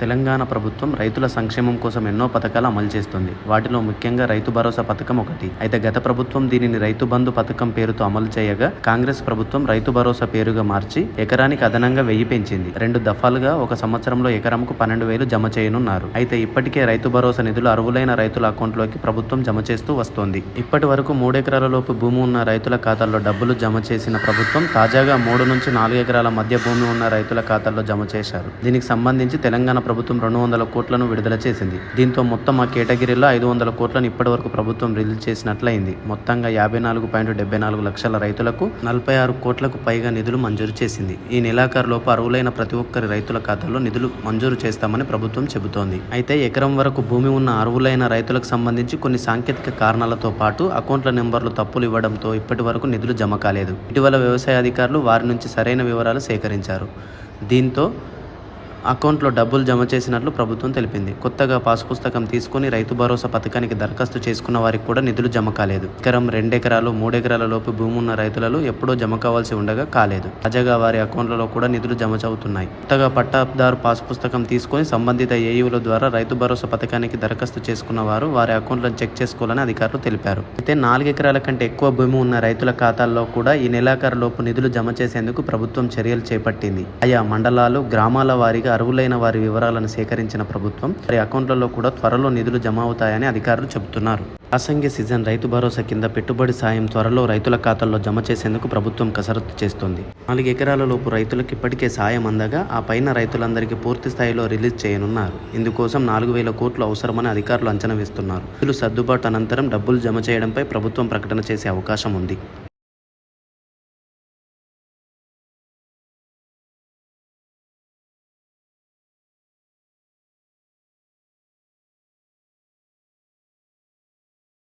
తెలంగాణ ప్రభుత్వం రైతుల సంక్షేమం కోసం ఎన్నో పథకాలు అమలు చేస్తుంది. వాటిలో ముఖ్యంగా రైతు భరోసా పథకం ఒకటి. అయితే గత ప్రభుత్వం దీనిని రైతు బంధు పథకం పేరుతో అమలు చేయగా కాంగ్రెస్ ప్రభుత్వం రైతు భరోసా పేరుగా మార్చి ఎకరానికి అదనంగా వెయ్యి పెంచింది. రెండు దఫాలుగా ఒక సంవత్సరంలో ఎకరంకు పన్నెండు వేలు జమ చేయనున్నారు. అయితే ఇప్పటికే రైతు భరోసా నిధులు అర్హులైన రైతుల అకౌంట్లోకి ప్రభుత్వం జమ చేస్తూ వస్తోంది. ఇప్పటి వరకు మూడెకరాల లోపు భూమి ఉన్న రైతుల ఖాతాల్లో డబ్బులు జమ చేసిన ప్రభుత్వం తాజాగా మూడు నుంచి నాలుగు ఎకరాల మధ్య భూమి ఉన్న రైతుల ఖాతాల్లో జమ చేశారు. దీనికి సంబంధించి తెలంగాణ ప్రభుత్వం రెండు వందల కోట్లను విడుదల చేసింది. దీంతో మొత్తం ఆ కేటగిరీలో ఐదు వందల కోట్లను ఇప్పటివరకు ప్రభుత్వం రిలీజ్ చేసినట్లయింది. మొత్తంగా యాభై నాలుగు పాయింట్ డెబ్బై నాలుగు లక్షల రైతులకు నలభై ఆరు కోట్లకు పైగా నిధులు మంజూరు చేసింది. ఈ నెలాఖరులోపు అర్హులైన ప్రతి ఒక్కరి రైతుల ఖాతాలో నిధులు మంజూరు చేస్తామని ప్రభుత్వం చెబుతోంది. అయితే ఎకరం వరకు భూమి ఉన్న అర్హులైన రైతులకు సంబంధించి కొన్ని సాంకేతిక కారణాలతో పాటు అకౌంట్ల నెంబర్లు తప్పులు ఇవ్వడంతో ఇప్పటి వరకు నిధులు జమ కాలేదు. ఇటీవల వ్యవసాయ అధికారులు వారి నుంచి సరైన వివరాలు సేకరించారు. దీంతో అకౌంట్లో డబ్బులు జమ చేసినట్లు ప్రభుత్వం తెలిపింది. కొత్తగా పాస్ పుస్తకం తీసుకుని రైతు భరోసా పథకానికి దరఖాస్తు చేసుకున్న వారికి కూడా నిధులు జమ కాలేదు. ఎకరం రెండెకరాలు మూడెకరాల లోపు భూమి ఉన్న రైతులలో ఎప్పుడో జమ కావాల్సి ఉండగా కాలేదు. తాజాగా వారి అకౌంట్లలో కూడా నిధులు జమ అవుతున్నాయి కొత్తగా పట్టాదారు పాస్ పుస్తకం తీసుకొని సంబంధిత ఏఈల ద్వారా రైతు భరోసా పథకానికి దరఖాస్తు చేసుకున్న వారు వారి అకౌంట్లను చెక్ చేసుకోవాలని అధికారులు తెలిపారు. అయితే నాలుగు ఎకరాల కంటే ఎక్కువ భూమి ఉన్న రైతుల ఖాతాల్లో కూడా ఈ నెలాఖరు లోపు నిధులు జమ చేసేందుకు ప్రభుత్వం చర్యలు చేపట్టింది. ఆయా మండలాలు గ్రామాల వారీగా అర్హులైన వారి వివరాలను సేకరించిన ప్రభుత్వం వారి అకౌంట్లలో కూడా త్వరలో నిధులు జమ అవుతాయని అధికారులు చెబుతున్నారు. యాసంగి సీజన్ రైతు భరోసా కింద పెట్టుబడి సాయం త్వరలో రైతుల ఖాతాల్లో జమ చేసేందుకు ప్రభుత్వం కసరత్తు చేస్తోంది. నాలుగు ఎకరాల లోపు రైతులకు ఇప్పటికే సాయం అందగా ఆ పైన రైతులందరికీ పూర్తి స్థాయిలో రిలీజ్ చేయనున్నారు. ఇందుకోసం నాలుగు వేల కోట్లు అవసరమని అధికారులు అంచనా వేస్తున్నారు. నిధులు సర్దుబాటు అనంతరం డబ్బులు జమ చేయడంపై ప్రభుత్వం ప్రకటన చేసే అవకాశం ఉంది.